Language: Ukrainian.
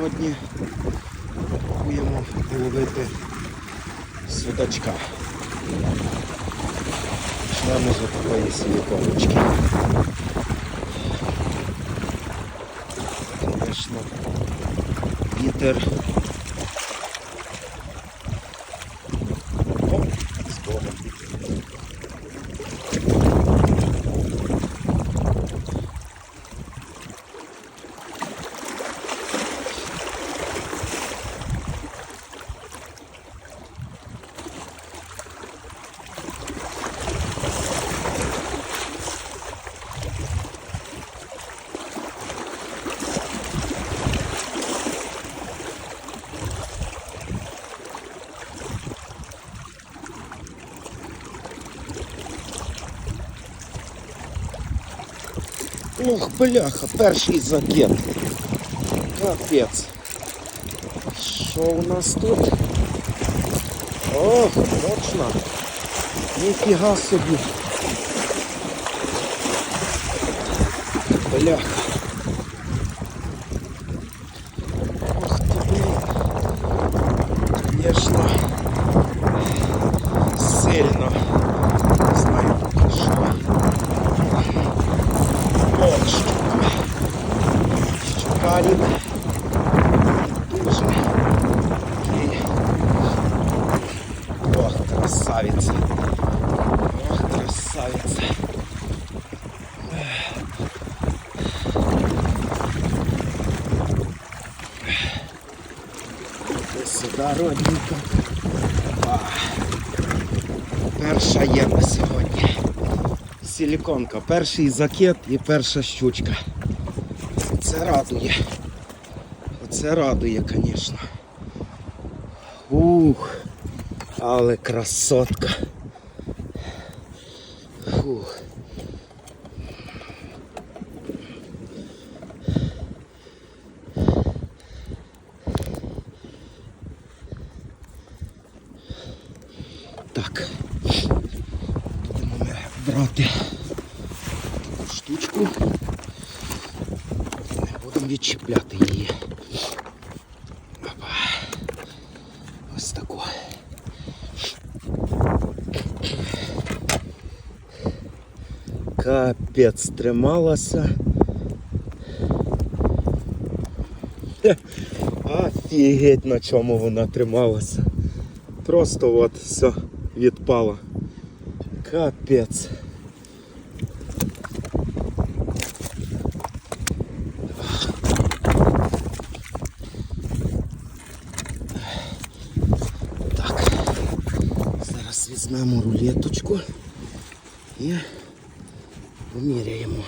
сьогодні пробуємо ловити судачка. Почнемо з такої силіконочки. Звісно, вітер. Ох, бляха, перший закид. Капець. Що у нас тут? Ох, точно. Ніфіга собі. Бляха. Ох ти, блін. Конечно. Сильно. Щукарик. Дуже. Ох, красавиця. Ох, красавиця. Іди сюди, родненька. Перша є на сьогодні. Силіконка, перший закид і перша щучка. Це радує. Оце радує, звісно. Ух, але красотка. Фух. Так. Будемо ми брати таку штучку. Будемо відчіпляти її. Опа. Ось таку. Капець трималася. Офігеть на чому вона трималася. Просто от все відпало. Капець. Візьмемо рулеточку і поміряємо.